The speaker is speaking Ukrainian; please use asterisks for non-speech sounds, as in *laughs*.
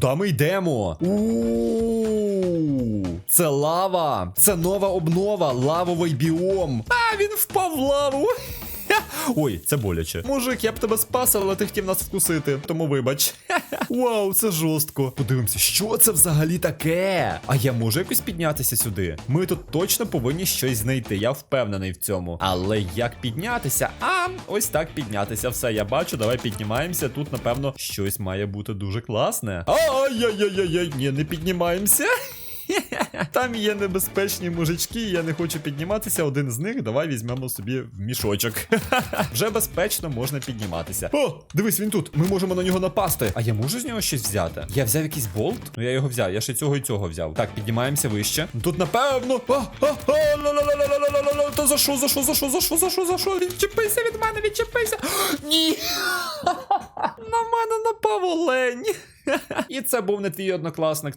Куди ми йдемо? У Це лава. Це нова обнова, лавовий біом. А, він впав в лаву. Ой, це боляче. Мужик, я б тебе спас, але ти хотів нас вкусити, тому вибач. *laughs* Вау, це жорстко. Подивимося, що це взагалі таке? А я можу якось піднятися сюди? Ми тут точно повинні щось знайти. Я впевнений в цьому. Але як піднятися? А, ось так піднятися. Все, я бачу. Давай піднімаємося. Тут, напевно, щось має бути дуже класне. Ай-яй-яй-яй, ні, не піднімаємося. Там є небезпечні мужички, я не хочу підніматися. Один з них давай візьмемо собі в мішочок. *laughs* Вже безпечно можна підніматися. О, дивись, він тут. Ми можемо на нього напасти. А я можу з нього щось взяти? Я взяв якийсь болт? Ну я його взяв. Я ще цього і цього взяв. Так, піднімаємося вище. Тут напевно. Та за що, за що, за що, за що, за що, за що? Відчепися від мене, відчепися. *gasps* Ні. *laughs* На мене напав олень. *laughs* І це був не твій однокласник.